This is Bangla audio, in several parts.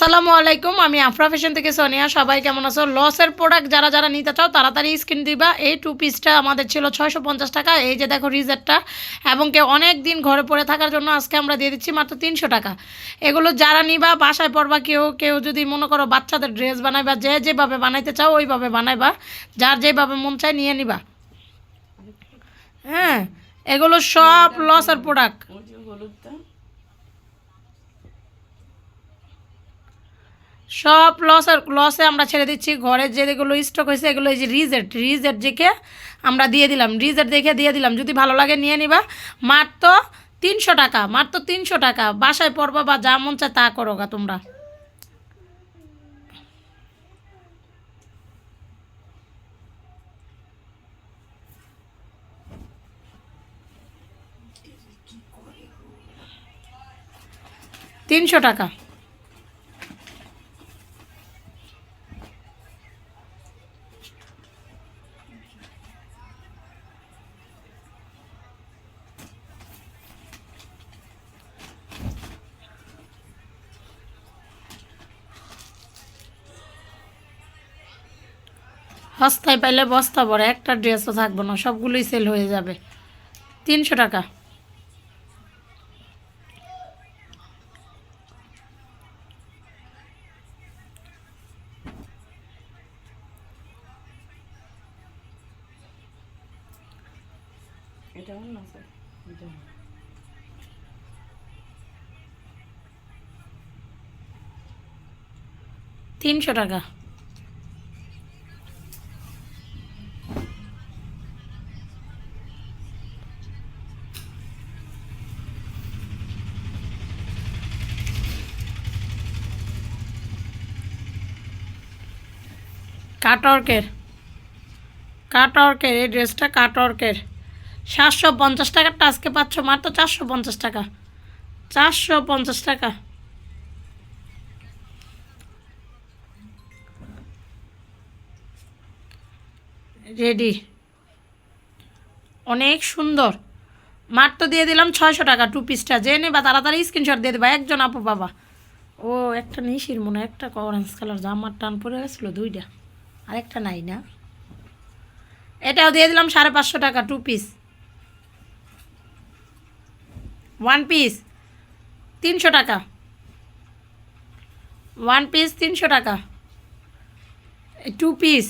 আসসালামু আলাইকুম, আমি আফরা ফ্যাশন থেকে সোনিয়া। সবাই কেমন আছো? লসের প্রোডাক্ট যারা যারা নিতে চাও, তাড়াতাড়ি স্ক্রিন দিবা। এই টু পিসটা আমাদের ছিল ছয়শো পঞ্চাশ টাকা, এই যে দেখো রিজারটা এবং কেউ অনেক দিন ঘরে পড়ে থাকার জন্য আজকে আমরা দিয়ে দিচ্ছি মাত্র তিনশো টাকা। এগুলো যারা নিবা, বাসায় পড়বা কেউ কেউ যদি মনে করো বাচ্চাদের ড্রেস বানাইবা, যে যেভাবে বানাইতে চাও, ওইভাবে বানাইবা। যার যেভাবে মন চায় নিয়ে নিবা। হ্যাঁ এগুলো সব লসের প্রোডাক্ট সব লসের লসে আমরা ছেড়ে দিচ্ছি। ঘরে যেগুলো স্টক হয়েছে, এগুলো এই যে রিজেট রিজেট দেখে আমরা দিয়ে দিলাম। রিজেট দেখে দিয়ে দিলাম। যদি ভালো লাগে নিয়ে নিবা। মাত্র তিনশো টাকা, মাত্র তিনশো টাকা। বাসায় পড়বা বা যা মন চায় তা করো গা তোমরা। তিনশো টাকা। বস্তায় পাইলে বস্তা ভরে একটা ড্রেসও থাকব না সবগুলোই সেল হয়ে যাবে। তিনশো টাকা। এটা অন্য। তিনশো টাকা। কাটওয়ার্কের কাটওয়ার্কের এই ড্রেসটা কাটওয়ার্কের সাতশো পঞ্চাশ টাকারটা আজকে পাচ্ছ মাত্র চারশো পঞ্চাশ টাকা। চারশো পঞ্চাশ টাকা। রেডি। অনেক সুন্দর। মাত্র দিয়ে দিলাম ছয়শো টাকা টু। পিসটা যে নেবা তাড়াতাড়ি স্ক্রিনশট দিয়ে দেবা। একজন আপু বাবা ও, একটা নিশির মনে একটা অরেঞ্জ কালার জামার টান পরে গেছিল, দুইটা। আরেকটা নাই না। এটাও দিয়ে দিলাম সাড়ে পাঁচশো টাকা টু পিস ওয়ান পিস তিনশো টাকা। ওয়ান পিস তিনশো টাকা। টু পিস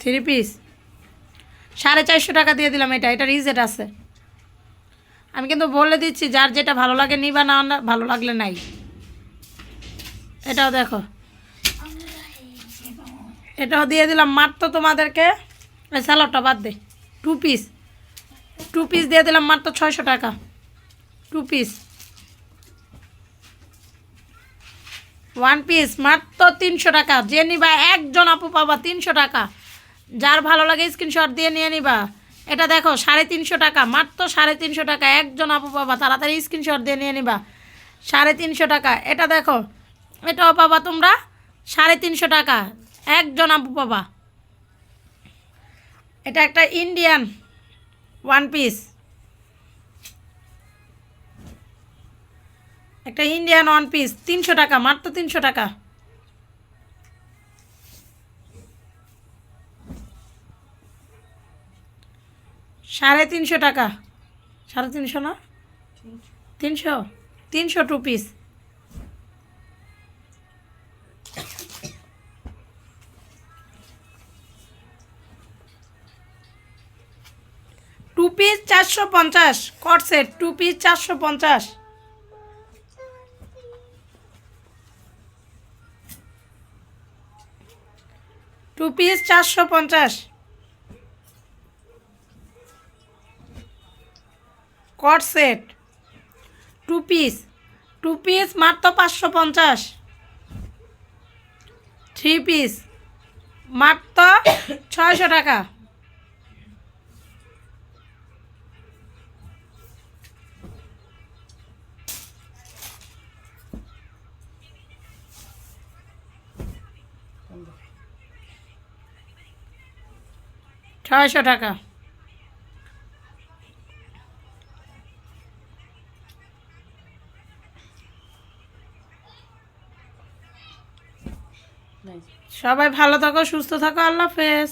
থ্রি পিস সাড়ে চারশো টাকা দিয়ে দিলাম এটা এটা রিজেট আছে। আমি কিন্তু বলে দিচ্ছি, যার যেটা ভালো লাগে নিবা না ভালো লাগলে নাই। এটাও দেখো। এটাও দিয়ে দিলাম। মাত্র তোমাদেরকে এই স্যালাডটা বাদ দে। টু পিস টু পিস দিয়ে দিলাম মাত্র ছয়শো টাকা। টু পিস ওয়ান পিস মাত্র তিনশো টাকা। যে নিবা একজন আপু পাবা তিনশো টাকা। যার ভালো লাগে স্ক্রিনশট দিয়ে নিয়ে নিবা। এটা দেখো, সাড়ে তিনশো টাকা। মাত্র সাড়ে তিনশো টাকা। একজন আপু পাবা, তাড়াতাড়ি স্ক্রিনশট দিয়ে নিয়ে নিবা। সাড়ে তিনশো টাকা। এটা দেখো, এটাও পাবা তোমরা সাড়ে তিনশো টাকা। একজন আপু পাবা এটা একটা ইন্ডিয়ান ওয়ান পিস একটা ইন্ডিয়ান ওয়ান পিস তিনশো টাকা, মাত্র তিনশো টাকা। সাড়ে তিনশো টাকা। সাড়ে তিনশো না? তিনশো। তিনশো টু পিস টু পিস চারশো পঞ্চাশ কট সেট টু পিস চারশো পঞ্চাশ। টু পিস চারশো পঞ্চাশ। Cord set two piece two piece মাত্র পাঁচশো পঞ্চাশ। থ্রি পিস মাত্র ছয়শো টাকা। ছয়শো টাকা। সবাই ভালো থাকো সুস্থ থাকো আল্লাহ হাফেজ।